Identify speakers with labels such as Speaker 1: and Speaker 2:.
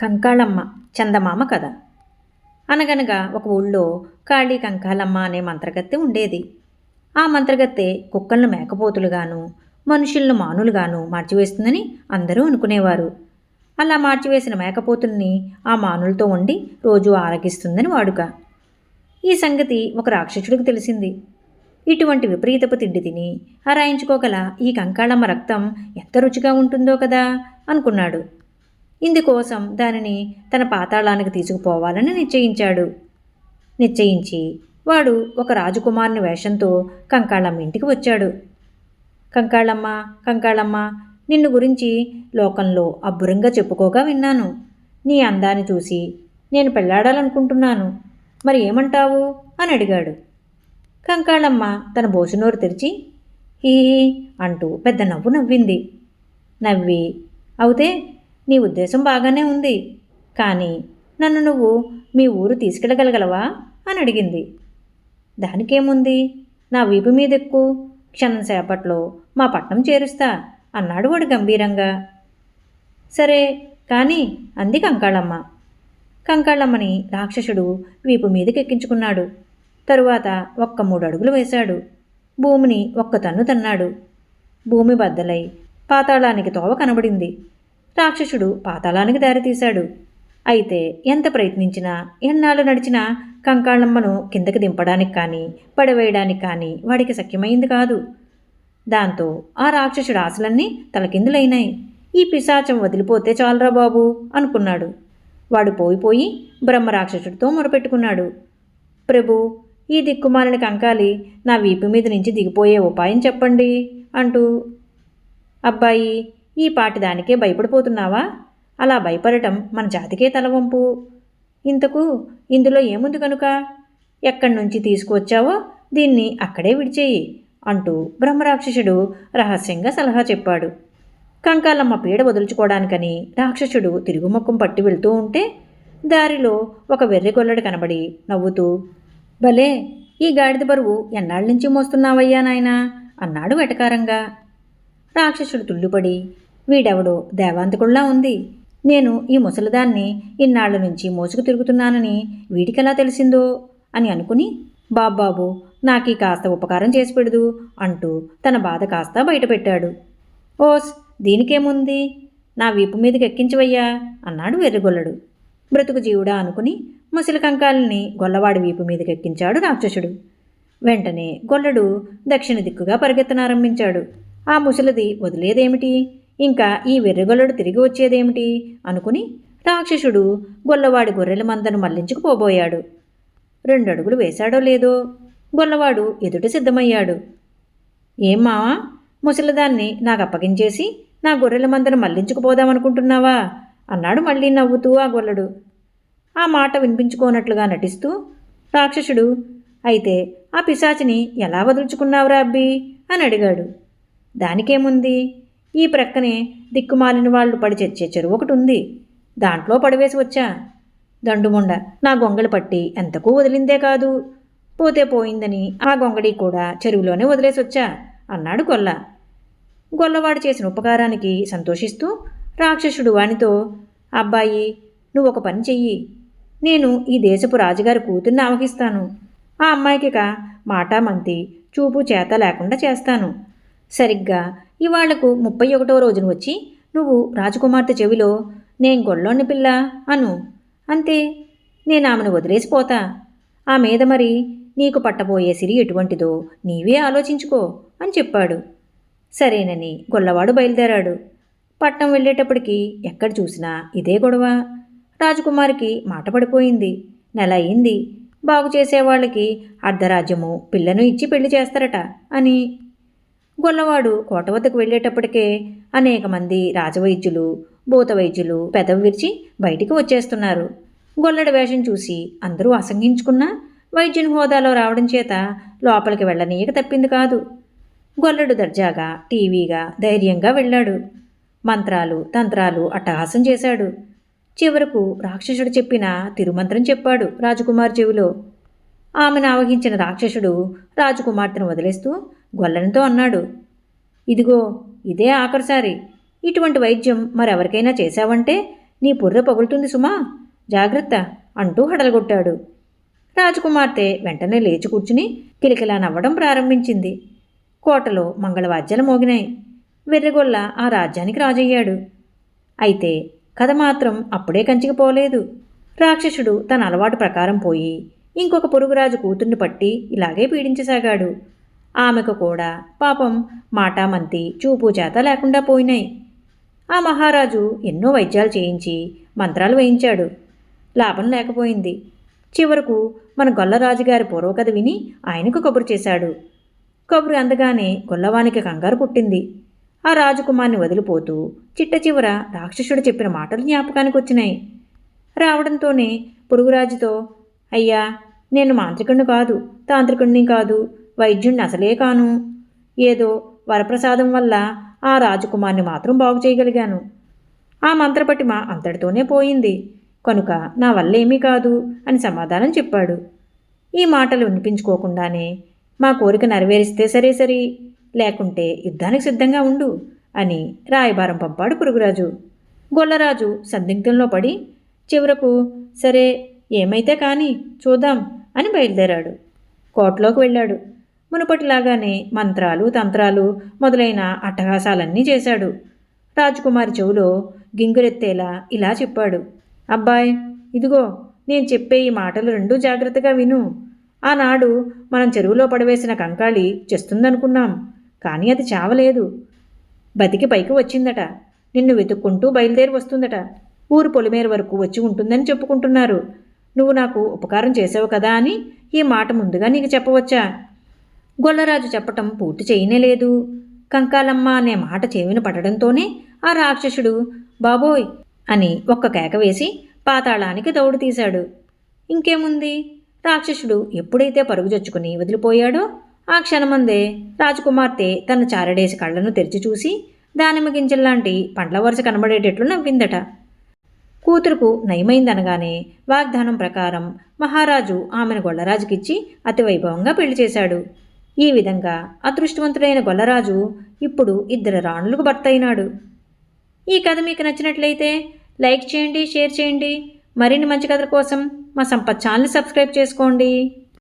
Speaker 1: కంకాళమ్మ చందమామ కథ. అనగనగా ఒక ఊళ్ళో కాళీ కంకాళమ్మ అనే మంత్రగత్తె ఉండేది. ఆ మంత్రగత్తె కుక్కలను మేకపోతులుగాను మనుషులను మానులుగాను మార్చివేస్తుందని అందరూ అనుకునేవారు. అలా మార్చివేసిన మేకపోతుల్ని ఆ మానులతో ఉండి రోజు ఆరగిస్తుందని వాడుక. ఈ సంగతి ఒక రాక్షసుడికి తెలిసింది. ఇటువంటి విపరీతపు తిండి తిని హరాయించుకోగల ఈ కంకాళమ్మ రక్తం ఎంత రుచిగా ఉంటుందో కదా అనుకున్నాడు. ఇందుకోసం దానిని తన పాతాళానికి తీసుకుపోవాలని నిశ్చయించాడు. నిశ్చయించి వాడు ఒక రాజకుమారుని వేషంతో కంకాళమ్మ ఇంటికి వచ్చాడు. కంకాళమ్మ కంకాళమ్మ నిన్ను గురించి లోకంలో అబ్బురంగా చెప్పుకోగా విన్నాను. నీ అందాన్ని చూసి నేను పెళ్ళాడాలనుకుంటున్నాను మరి ఏమంటావు? అని అడిగాడు. కంకాళమ్మ తన బోసునోరు తెరిచి హీ అంటూ పెద్ద నవ్వు నవ్వింది. నవ్వి అవుతే నీ ఉద్దేశం బాగానే ఉంది. కానీ నన్ను నువ్వు మీ ఊరు తీసుకెళ్ళగలగలవా? అని అడిగింది. దానికేముంది? నా వీపు మీదెక్కు. క్షణం సేపట్లో మా పట్నం చేరుస్తా అన్నాడు వాడు గంభీరంగా. సరే కానీ అంది కంకాళమ్మ. కంకాళమ్మని రాక్షసుడు వీపు మీదకి ఎక్కించుకున్నాడు తరువాత ఒక్క మూడు అడుగులు వేశాడు. భూమిని ఒక్క తన్ను తన్నాడు. భూమి బద్దలై పాతాళానికి తోవ కనబడింది. రాక్షసుడు పాతాళానికి దారితీశాడు. అయితే ఎంత ప్రయత్నించినా ఎన్నాళ్ళు నడిచినా కంకాళమ్మను కిందకి దింపడానికి కానీ పడవేయడానికి కానీ వాడికి శక్యమైంది కాదు. దాంతో ఆ రాక్షసుడు ఆశలన్నీ తలకిందులైనాయి. ఈ పిశాచం వదిలిపోతే చాలరా బాబు? అనుకున్నాడు. వాడు పోయిపోయి బ్రహ్మరాక్షసుడితో మొరపెట్టుకున్నాడు. ప్రభు ఈ దిక్కుమాలిన కంకాలి నా వీపు మీద నుంచి దిగిపోయే ఉపాయం చెప్పండి అంటూ అబ్బాయి ఈ పాటి దానికే భయపడిపోతున్నావా? అలా భయపడటం మన జాతికే తలవంపు ఇంతకు ఇందులో ఏముంది కనుక? ఎక్కడి నుంచి తీసుకువచ్చావో దీన్ని అక్కడే విడిచేయి అంటూ బ్రహ్మరాక్షసుడు రహస్యంగా సలహా చెప్పాడు. కంకాలమ్మ పీడ వదులుచుకోవడానికని రాక్షసుడు తిరుగుముఖం పట్టి వెళ్తూ ఉంటే దారిలో ఒక వెర్రిగొల్లడు కనబడి నవ్వుతూ భలే ఈ గాడిద బరువు ఎన్నాళ్ళ నుంచి మోస్తున్నావయ్యా నాయనా? అన్నాడు వెటకారంగా. రాక్షసుడు తుళ్ళుపడి వీడెవడో దేవాంతకుడిలా ఉంది. నేను ఈ ముసలిదాన్ని ఇన్నాళ్ళ నుంచి మోసుకు తిరుగుతున్నానని వీడికెలా తెలిసిందో? అని అనుకుని బాబ్బాబు నాకీ కాస్త ఉపకారం చేసి పెడదు అంటూ తన బాధ కాస్త బయటపెట్టాడు ఓస్ దీనికేముంది? నా వీపు మీదకి ఎక్కించవయ్యా అన్నాడు వెర్రిగొల్లడు. బ్రతుకు జీవుడా అనుకుని ముసలి కంకాలని గొల్లవాడి వీపు మీదకి ఎక్కించాడు రాక్షసుడు. వెంటనే గొల్లడు దక్షిణ దిక్కుగా పరిగెత్తనారంభించాడు. ఆ ముసలిది వదిలేదేమిటి? ఇంకా ఈ వెర్రిగొల్లడు తిరిగి వచ్చేదేమిటి? అనుకుని రాక్షసుడు గొల్లవాడి గొర్రెల మందను మళ్ళించుకుపోబోయాడు రెండడుగులు వేశాడో లేదో గొల్లవాడు ఎదుట సిద్ధమయ్యాడు. ఏం మావా? ముసలిదాన్ని నాకు అప్పగించేసి నా గొర్రెల మందను మళ్ళించుకుపోదామనుకుంటున్నావా అన్నాడు మళ్ళీ నవ్వుతూ ఆ గొల్లడు. ఆ మాట వినిపించుకోనట్లుగా నటిస్తూ రాక్షసుడు అయితే ఆ పిశాచిని ఎలా వదులుచుకున్నావురా అబ్బి? అని అడిగాడు. దానికేముంది? ఈ ప్రక్కనే దిక్కుమాలిన వాళ్ళు పడి చచ్చే చెరువు ఒకటి ఉంది దాంట్లో పడివేసి వచ్చా. దండుముండ నా గొంగళి పట్టి ఎంతకు వదిలిందే కాదు. పోతే పోయిందని ఆ గొంగడి కూడా చెరువులోనే వదిలేసి వచ్చా అన్నాడు గొల్ల. గొల్లవాడు చేసిన ఉపకారానికి సంతోషిస్తూ రాక్షసుడు వానితో అబ్బాయి నువ్వు ఒక పని చెయ్యి. నేను ఈ దేశపు రాజుగారి కూతుర్ని ఆవహిస్తాను. ఆ అమ్మాయికిక మాట మంతి చూపు చేత లేకుండా చేస్తాను. సరిగ్గా. ఇవాళ్ళకు ముప్పై ఒకటో రోజున వచ్చి నువ్వు రాజకుమార్తె చెవిలో నేను గొల్లోని పిల్ల అను. అంతే నేను ఆమెను వదిలేసిపోతా ఆ మీద మరి నీకు పట్టబోయే సిరి ఎటువంటిదో నీవే ఆలోచించుకో అని చెప్పాడు. సరేనని గొల్లవాడు బయలుదేరాడు. పట్నం వెళ్ళేటప్పటికి ఎక్కడ చూసినా ఇదే గొడవ. రాజకుమారికి మాట పడిపోయింది. నెల అయింది. బాగు చేసేవాళ్ళకి అర్ధరాజ్యము పిల్లను ఇచ్చి పెళ్ళి చేస్తారట అని గొల్లవాడు కోట వద్దకు వెళ్ళేటప్పటికే అనేక మంది రాజవైద్యులు భూత వైద్యులు పెదవి విరిచి బయటికి వచ్చేస్తున్నారు. గొల్లడి వేషం చూసి అందరూ అసంగించుకున్నా వైద్యుని హోదాలో రావడం చేత లోపలికి వెళ్ళనీయక తప్పింది కాదు. గొల్లడు దర్జాగా టీవీగా ధైర్యంగా వెళ్ళాడు. మంత్రాలు తంత్రాలు అట్టహాసం చేశాడు. చివరకు రాక్షసుడు చెప్పిన తిరుమంత్రం చెప్పాడు రాజకుమార్ చెవిలో. ఆమెను ఆవహించిన రాక్షసుడు రాజకుమార్తెను వదిలేస్తూ గొల్లనితో అన్నాడు. ఇదిగో ఇదే ఆఖరిసారి. ఇటువంటి వైద్యం మరెవరికైనా చేశావంటే నీ పుర్రె పగులుతుంది సుమా. జాగ్రత్త అంటూ హడలగొట్టాడు. రాజకుమార్తె వెంటనే లేచి కూర్చుని కిలకిలా నవ్వడం ప్రారంభించింది. కోటలో మంగళవాద్యాలు మోగినాయి. వెర్రిగొల్ల ఆ రాజ్యానికి రాజయ్యాడు. అయితే కథ మాత్రం అప్పుడే కంచికిపోలేదు రాక్షసుడు తన అలవాటు ప్రకారం పోయి ఇంకొక పొరుగురాజు కూతుర్ని పట్టి ఇలాగే పీడించసాగాడు. ఆమెకు కూడా పాపం మాటామంతి చూపు చేత లేకుండా పోయినాయి. ఆ మహారాజు ఎన్నో వైద్యాలు చేయించి మంత్రాలు వేయించాడు. లాభం లేకపోయింది. చివరకు మన గొల్లరాజుగారి పూర్వకథ విని ఆయనకు కబురు చేశాడు. కబురు అందగానే గొల్లవానికి కంగారు పుట్టింది. ఆ రాజకుమార్ని వదిలిపోతూ చిట్ట చివర రాక్షసుడు చెప్పిన మాటలు జ్ఞాపకానికి వచ్చినాయి. రావడంతోనే పొరుగురాజుతో అయ్యా నేను మాంత్రికుణ్ణి కాదు తాంత్రికుణ్ణి కాదు వైద్యుణ్ణి అసలే కాను. ఏదో వరప్రసాదం వల్ల ఆ రాజకుమార్ని మాత్రం బాగు చేయగలిగాను. ఆ మంత్రపటిమ అంతటితోనే పోయింది. కనుక నా వల్ల ఏమీ కాదు అని సమాధానం చెప్పాడు. ఈ మాటలు వినిపించుకోకుండానే మా కోరిక నెరవేరిస్తే సరే సరి లేకుంటే యుద్ధానికి సిద్ధంగా ఉండు అని రాయబారం పంపాడు పురుగురాజు. గొల్లరాజు సందిగ్ధంలో పడి చివరకు సరే ఏమైతే కానీ చూద్దాం అని బయలుదేరాడు. కోటలోకి వెళ్ళాడు. మునుపటిలాగానే మంత్రాలు తంత్రాలు మొదలైన అట్టహాసాలన్నీ చేశాడు. రాజకుమారి చెవులో గింగురెత్తేలా ఇలా చెప్పాడు. అబ్బాయ్ ఇదిగో నేను చెప్పే ఈ మాటలు రెండూ జాగ్రత్తగా విను. ఆనాడు మనం చెరువులో పడవేసిన కంకాళి చేస్తుందనుకున్నాం కానీ అది చావలేదు. బతికి పైకి వచ్చిందట. నిన్ను వెతుక్కుంటూ బయలుదేరి వస్తుందట. ఊరు పొలిమేర వరకు వచ్చి ఉంటుందని చెప్పుకుంటున్నారు. నువ్వు నాకు ఉపకారం చేసావు కదా అని ఈ మాట ముందుగా నీకు చెప్పవచ్చా? గొల్లరాజు చెప్పటం పూర్తి చేయనే లేదు. కంకాలమ్మ అనే మాట చెవిన పడడంతోనే ఆ రాక్షసుడు బాబోయ్ అని ఒక్క కేక వేసి పాతాళానికి దౌడు తీశాడు. ఇంకేముంది? రాక్షసుడు ఎప్పుడైతే పరుగుజొచ్చుకుని వదిలిపోయాడో ఆ క్షణమందే రాజకుమార్తె తన చారడేసి కళ్ళను తెరిచి చూసి దానిమ్మ గింజల్లాంటి పండ్ల వరుస కనబడేటట్లు నవ్విందట. కూతురుకు నయమైందనగానే వాగ్దానం ప్రకారం మహారాజు ఆమెను గొల్లరాజుకిచ్చి అతి వైభవంగా పెళ్ళి చేశాడు. ఈ విధంగా అదృష్టవంతుడైన గొల్లరాజు ఇప్పుడు ఇద్దరు రాణులకు భర్త అయినాడు ఈ కథ మీకు నచ్చినట్లయితే లైక్ చేయండి షేర్ చేయండి. మరిన్ని మంచి కథల కోసం మా సంపత్ ఛానల్ని సబ్స్క్రైబ్ చేసుకోండి.